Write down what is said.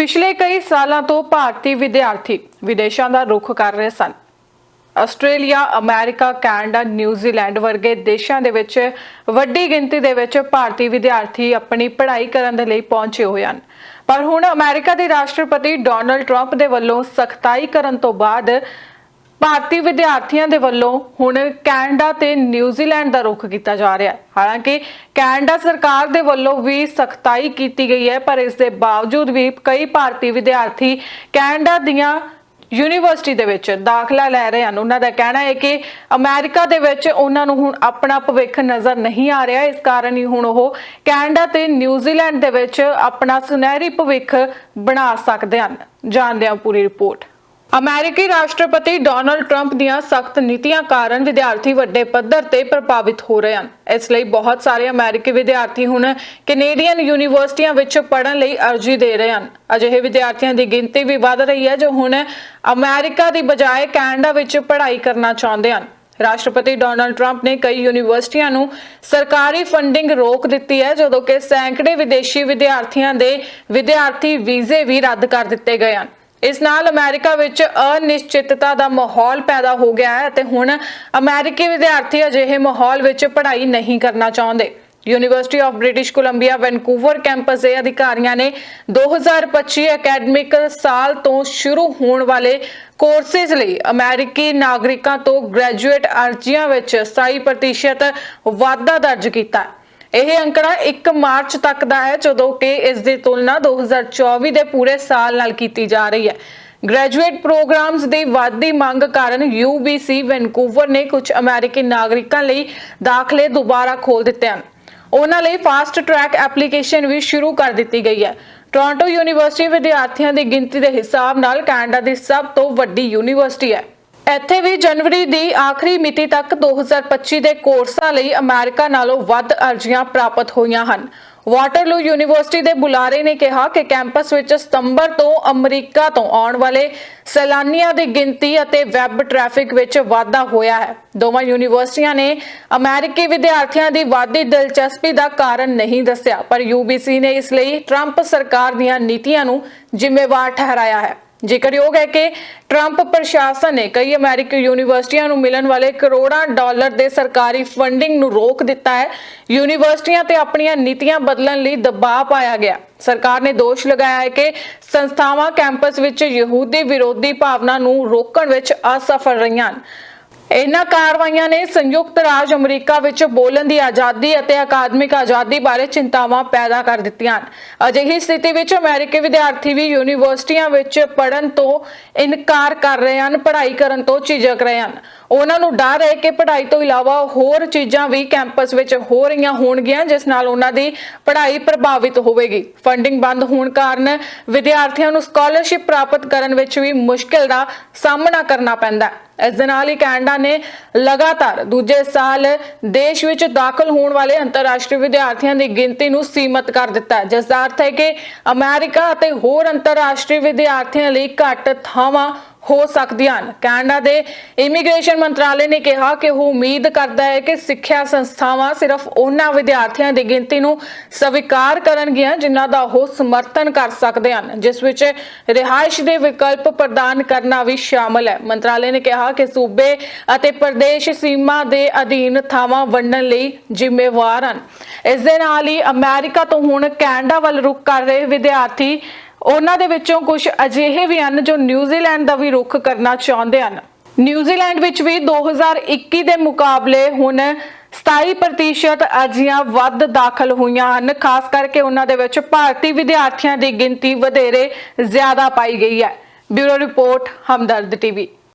ਪਿਛਲੇ ਕਈ ਸਾਲਾਂ ਤੋਂ ਭਾਰਤੀ ਵਿਦਿਆਰਥੀ ਵਿਦੇਸ਼ਾਂ ਦਾ ਰੁਖ ਕਰ ਰਹੇ ਸਨ। Australia, America, Canada New Zealand ਵਰਗੇ ਦੇਸ਼ਾਂ ਦੇ ਵਿੱਚ ਵੱਡੀ ਗਿਣਤੀ ਦੇ ਵਿੱਚ ਭਾਰਤੀ ਵਿਦਿਆਰਥੀ ਆਪਣੀ ਪੜ੍ਹਾਈ ਕਰਨ ਦੇ ਲਈ ਪਹੁੰਚੇ ਹੋਏ ਹਨ। ਪਰ ਹੁਣ ਅਮਰੀਕਾ ਦੇ ਰਾਸ਼ਟਰਪਤੀ ਡੋਨਲਡ ਟਰੰਪ ਦੇ ਵੱਲੋਂ ਸਖਤਾਈ ਕਰਨ ਤੋਂ ਬਾਅਦ ਭਾਰਤੀ ਵਿਦਿਆਰਥੀਆਂ ਦੇ ਵੱਲੋਂ ਹੁਣ ਕੈਨੇਡਾ ਤੇ ਨਿਊਜ਼ੀਲੈਂਡ ਦਾ ਰੁਖ ਕੀਤਾ ਜਾ ਰਿਹਾ ਹੈ। ਹਾਲਾਂਕਿ, ਕੈਨੇਡਾ ਸਰਕਾਰ ਦੇ ਵੱਲੋਂ ਵੀ ਸਖਤਾਈ ਕੀਤੀ ਗਈ ਹੈ, ਪਰ ਇਸ ਦੇ ਬਾਵਜੂਦ ਵੀ ਕਈ ਭਾਰਤੀ ਵਿਦਿਆਰਥੀ ਕੈਨੇਡਾ ਦੀਆਂ ਯੂਨੀਵਰਸਿਟੀ ਦੇ ਵਿੱਚ ਦਾਖਲਾ ਲੈ ਰਹੇ ਹਨ। ਉਹਨਾਂ ਦਾ ਕਹਿਣਾ ਹੈ ਕਿ ਅਮਰੀਕਾ ਦੇ ਵਿੱਚ ਉਹਨਾਂ ਨੂੰ ਹੁਣ ਆਪਣਾ ਭਵਿੱਖ ਨਜ਼ਰ ਨਹੀਂ ਆ ਰਿਹਾ। ਇਸ ਕਾਰਨ ਹੀ ਹੁਣ ਉਹ ਕੈਨੇਡਾ ਤੇ ਨਿਊਜ਼ੀਲੈਂਡ ਦੇ ਵਿੱਚ ਆਪਣਾ ਸੁਨਹਿਰੀ ਭਵਿੱਖ ਬਣਾ ਸਕਦੇ ਹਨ। ਜਾਣਦੇ ਹਾਂ ਪੂਰੀ ਰਿਪੋਰਟ। ਅਮਰੀਕੀ ਰਾਸ਼ਟਰਪਤੀ ਡੋਨਲਡ ਟਰੰਪ ਦੀਆਂ ਸਖਤ ਨੀਤੀਆਂ ਕਾਰਨ ਵਿਦਿਆਰਥੀ ਵੱਡੇ ਪੱਧਰ ਤੇ ਪ੍ਰਭਾਵਿਤ ਹੋ ਰਹੇ ਹਨ। ਇਸ ਲਈ ਬਹੁਤ ਸਾਰੇ ਅਮਰੀਕੀ ਵਿਦਿਆਰਥੀ ਹੁਣ ਕੈਨੇਡੀਅਨ ਯੂਨੀਵਰਸਿਟੀਆਂ ਵਿੱਚ ਪੜ੍ਹਨ ਲਈ ਅਰਜ਼ੀ ਦੇ ਰਹੇ ਹਨ। ਅਜਿਹੇ ਵਿਦਿਆਰਥੀਆਂ ਦੀ ਗਿਣਤੀ ਵੀ ਵੱਧ ਰਹੀ ਹੈ ਜੋ ਹੁਣ ਅਮਰੀਕਾ ਦੀ ਬਜਾਏ ਕੈਨੇਡਾ ਵਿੱਚ ਪੜ੍ਹਾਈ ਕਰਨਾ ਚਾਹੁੰਦੇ ਹਨ। ਰਾਸ਼ਟਰਪਤੀ ਡੋਨਲਡ ਟਰੰਪ ਨੇ ਕਈ ਯੂਨੀਵਰਸਿਟੀਆਂ ਨੂੰ ਸਰਕਾਰੀ ਫੰਡਿੰਗ ਰੋਕ ਦਿੱਤੀ ਹੈ, ਜਦੋਂ ਕਿ ਸੈਂਕੜੇ ਵਿਦੇਸ਼ੀ ਵਿਦਿਆਰਥੀਆਂ ਦੇ ਵਿਦਿਆਰਥੀ ਵੀਜ਼ੇ ਵੀ ਰੱਦ ਕਰ ਦਿੱਤੇ ਗਏ ਹਨ। ਇਸ ਨਾਲ ਅਮਰੀਕਾ ਵਿੱਚ ਅਨਿਸ਼ਚਿਤਤਾ ਦਾ ਮਾਹੌਲ ਪੈਦਾ ਹੋ ਗਿਆ ਹੈ ਅਤੇ ਹੁਣ ਅਮਰੀਕੀ ਵਿਦਿਆਰਥੀ ਅਜਿਹੇ ਮਾਹੌਲ ਵਿੱਚ ਪੜ੍ਹਾਈ ਨਹੀਂ ਕਰਨਾ ਚਾਹੁੰਦੇ। University of British Columbia Vancouver campus ਦੇ ਅਧਿਕਾਰੀਆਂ ਨੇ 2025 ਅਕੈਡਮਿਕ ਸਾਲ ਤੋਂ ਸ਼ੁਰੂ ਹੋਣ ਵਾਲੇ ਕੋਰਸਿਸ ਲਈ ਅਮਰੀਕੀ ਨਾਗਰਿਕਾਂ ਤੋਂ ਗ੍ਰੈਜੂਏਟ ਅਰਜ਼ੀਆਂ ਵਿੱਚ 27% ਵਾਧਾ ਦਰਜ ਕੀਤਾ ਹੈ। ਇਹ ਅੰਕੜਾ 1 ਮਾਰਚ ਤੱਕ ਦਾ ਹੈ, ਜਦੋਂ ਕਿ ਇਸ ਦੀ ਤੁਲਨਾ 2024 ਦੇ ਪੂਰੇ ਸਾਲ ਨਾਲ ਕੀਤੀ ਜਾ ਰਹੀ ਹੈ। ਗ੍ਰੈਜੂਏਟ ਪ੍ਰੋਗਰਾਮਸ ਦੀ ਵੱਧਦੀ ਮੰਗ ਕਾਰਨ UBC ਵੈਨਕੂਵਰ ਨੇ ਕੁਝ ਅਮਰੀਕੀ ਨਾਗਰਿਕਾਂ ਲਈ ਦਾਖਲੇ ਦੁਬਾਰਾ ਖੋਲ ਦਿੱਤੇ ਹਨ। ਉਹਨਾਂ ਲਈ ਫਾਸਟ ਟਰੈਕ ਐਪਲੀਕੇਸ਼ਨ ਵੀ ਸ਼ੁਰੂ ਕਰ ਦਿੱਤੀ ਗਈ ਹੈ। ਟੋਰਾਂਟੋ ਯੂਨੀਵਰਸਿਟੀ ਵਿਦਿਆਰਥੀਆਂ ਦੀ ਗਿਣਤੀ ਦੇ ਹਿਸਾਬ ਨਾਲ ਕੈਨੇਡਾ ਦੀ ਸਭ ਤੋਂ ਵੱਡੀ ਯੂਨੀਵਰਸਿਟੀ ਹੈ। ਇੱਥੇ ਵੀ ਜਨਵਰੀ ਦੀ ਆਖਰੀ ਮਿਤੀ ਤੱਕ 2025 ਦੇ ਕੋਰਸਾਂ ਲਈ ਅਮਰੀਕਾ ਨਾਲੋਂ ਵੱਧ ਅਰਜ਼ੀਆਂ ਪ੍ਰਾਪਤ ਹੋਈਆਂ ਹਨ। ਵਾਟਰਲੂ ਯੂਨੀਵਰਸਿਟੀ ਦੇ ਬੁਲਾਰੇ ਨੇ ਕਿਹਾ ਕਿ ਕੈਂਪਸ ਵਿੱਚ ਸਤੰਬਰ ਤੋਂ ਅਮਰੀਕਾ ਤੋਂ ਆਉਣ ਵਾਲੇ ਸੈਲਾਨੀਆਂ ਦੀ ਗਿਣਤੀ ਅਤੇ ਵੈਬ ਟ੍ਰੈਫਿਕ ਵਿੱਚ ਵਾਧਾ ਹੋਇਆ ਹੈ। ਦੋਵਾਂ ਯੂਨੀਵਰਸਿਟੀਆਂ ਨੇ ਅਮਰੀਕੀ ਵਿਦਿਆਰਥੀਆਂ ਦੀ ਵਾਧੀ ਦਿਲਚਸਪੀ ਦਾ ਕਾਰਨ ਨਹੀਂ ਦੱਸਿਆ, ਪਰ UBC ਨੇ ਇਸ ਲਈ ਟਰੰਪ ਸਰਕਾਰ ਦੀਆਂ ਨੀਤੀਆਂ ਨੂੰ ਜ਼ਿੰਮੇਵਾਰ ਠਹਿਰਾਇਆ ਹੈ। ਜ਼ਿਕਰਯੋਗ ਹੈ ਕਿ ਟਰੰਪ ਪ੍ਰਸ਼ਾਸਨ ਨੇ ਕਈ ਅਮਰੀਕੀ ਯੂਨੀਵਰਸਿਟੀਆਂ ਨੂੰ ਮਿਲਣ ਵਾਲੇ ਕਰੋੜਾਂ ਡਾਲਰ ਦੇ ਸਰਕਾਰੀ ਫੰਡਿੰਗ ਨੂੰ ਰੋਕ ਦਿੱਤਾ ਹੈ, ਯੂਨੀਵਰਸਿਟੀਆਂ ਤੇ ਆਪਣੀਆਂ ਨੀਤੀਆਂ ਬਦਲਣ ਲਈ ਦਬਾਅ ਪਾਇਆ ਗਿਆ। ਸਰਕਾਰ ਨੇ ਦੋਸ਼ ਲਗਾਇਆ ਹੈ ਕਿ ਸੰਸਥਾਵਾਂ ਕੈਂਪਸ ਵਿੱਚ ਯਹੂਦੀ ਵਿਰੋਧੀ ਭਾਵਨਾ ਨੂੰ ਰੋਕਣ ਵਿੱਚ ਅਸਫਲ ਰਹੀਆਂ ਹਨ। ਇਹਨਾਂ ਕਾਰਵਾਈਆਂ ਨੇ ਸੰਯੁਕਤ ਰਾਜ ਅਮਰੀਕਾ ਵਿੱਚ ਬੋਲਣ ਦੀ ਆਜ਼ਾਦੀ ਅਤੇ ਅਕਾਦਮਿਕ ਆਜ਼ਾਦੀ ਬਾਰੇ ਚਿੰਤਾਵਾਂ ਪੈਦਾ ਕਰ ਦਿੱਤੀਆਂ ਹਨ। ਅਜਿਹੀ ਸਥਿਤੀ ਵਿੱਚ ਅਮਰੀਕੀ ਵਿਦਿਆਰਥੀ ਵੀ ਯੂਨੀਵਰਸਿਟੀਆਂ ਵਿੱਚ ਪੜ੍ਹਨ ਤੋਂ ਇਨਕਾਰ ਕਰ ਰਹੇ ਹਨ, ਪੜ੍ਹਾਈ ਕਰਨ ਤੋਂ ਝਿਜਕ ਰਹੇ ਹਨ। ਉਹਨਾਂ ਨੂੰ ਡਰ ਹੈ ਕਿ ਪੜ੍ਹਾਈ ਤੋਂ ਇਲਾਵਾ ਹੋਰ ਚੀਜ਼ਾਂ ਵੀ ਕੈਂਪਸ ਵਿੱਚ ਹੋ ਰਹੀਆਂ ਹੋਣਗੀਆਂ, ਜਿਸ ਨਾਲ ਉਹਨਾਂ ਦੀ ਪੜ੍ਹਾਈ ਪ੍ਰਭਾਵਿਤ ਹੋਵੇਗੀ। ਫੰਡਿੰਗ ਬੰਦ ਹੋਣ ਕਾਰਨ ਵਿਦਿਆਰਥੀਆਂ ਨੂੰ ਸਕਾਲਰਸ਼ਿਪ ਪ੍ਰਾਪਤ ਕਰਨ ਵਿੱਚ ਵੀ ਮੁਸ਼ਕਲ ਦਾ ਸਾਹਮਣਾ ਕਰਨਾ ਪੈਂਦਾ ਹੈ। ਇਸ ਦੇ ਨਾਲ ਹੀ ਕੈਨੇਡਾ ਨੇ ਲਗਾਤਾਰ ਦੂਜੇ ਸਾਲ ਦੇਸ਼ ਵਿੱਚ ਦਾਖਲ ਹੋਣ ਵਾਲੇ ਅੰਤਰਰਾਸ਼ਟਰੀ ਵਿਦਿਆਰਥੀਆਂ ਦੀ ਗਿਣਤੀ ਨੂੰ ਸੀਮਤ ਕਰ ਦਿੱਤਾ ਹੈ। ਜਿਸ ਦਾ ਅਰਥ ਹੈ ਕਿ ਅਮਰੀਕਾ ਅਤੇ ਹੋਰ ਅੰਤਰਰਾਸ਼ਟਰੀ ਵਿਦਿਆਰਥੀਆਂ ਲਈ ਘੱਟ ਥਾਵਾਂ ਹੋ ਸਕਦੀਆਂ ਹਨ। ਕੈਨੇਡਾ ਦੇ ਇਮੀਗ੍ਰੇਸ਼ਨ ਮੰਤਰਾਲੇ ਨੇ ਕਿਹਾ ਕਿ ਉਹ ਉਮੀਦ ਕਰਦਾ ਹੈ ਕਿ ਸਿੱਖਿਆ ਸੰਸਥਾਵਾਂ ਸਿਰਫ ਉਹਨਾਂ ਵਿਦਿਆਰਥੀਆਂ ਦੀ ਗਿਣਤੀ ਨੂੰ ਸਵੀਕਾਰ ਕਰਨਗੀਆਂ ਜਿਨ੍ਹਾਂ ਦਾ ਉਹ ਸਮਰਥਨ ਕਰ ਸਕਦੇ ਹਨ, ਜਿਸ ਵਿੱਚ ਰਿਹਾਇਸ਼ ਦੇ ਵਿਕਲਪ ਪ੍ਰਦਾਨ ਕਰਨਾ ਵੀ ਸ਼ਾਮਲ ਹੈ। ਮੰਤਰਾਲੇ ਨੇ ਕਿਹਾ ਕਿ ਸੂਬੇ ਅਤੇ ਪ੍ਰਦੇਸ਼ ਸੀਮਾ ਦੇ ਅਧੀਨ ਥਾਵਾਂ ਵੰਡਣ ਲਈ ਜ਼ਿੰਮੇਵਾਰ ਹਨ। ਇਸ ਦੇ ਨਾਲ ਹੀ ਅਮਰੀਕਾ ਤੋਂ ਹੁਣ ਕੈਨੇਡਾ ਵੱਲ ਰੁਖ ਕਰ ਰਹੇ ਵਿਦਿਆਰਥੀ ਉਹਨਾਂ ਦੇ ਵਿੱਚੋਂ ਕੁਝ ਅਜਿਹੇ ਵੀ ਹਨ ਜੋ ਨਿਊਜ਼ੀਲੈਂਡ ਦਾ ਵੀ ਰੁਖ ਕਰਨਾ ਚਾਹੁੰਦੇ ਹਨ। ਨਿਊਜ਼ੀਲੈਂਡ ਵਿੱਚ ਵੀ 2021 ਦੇ ਮੁਕਾਬਲੇ ਹੁਣ 27% ਅਰਜ਼ੀਆਂ ਵੱਧ ਦਾਖਲ ਹੋਈਆਂ ਹਨ। ਖਾਸ ਕਰਕੇ ਉਹਨਾਂ ਦੇ ਵਿੱਚ ਭਾਰਤੀ ਵਿਦਿਆਰਥੀਆਂ ਦੀ ਗਿਣਤੀ ਵਧੇਰੇ ਜ਼ਿਆਦਾ ਪਾਈ ਗਈ ਹੈ। Bureau report, Hamdard TV.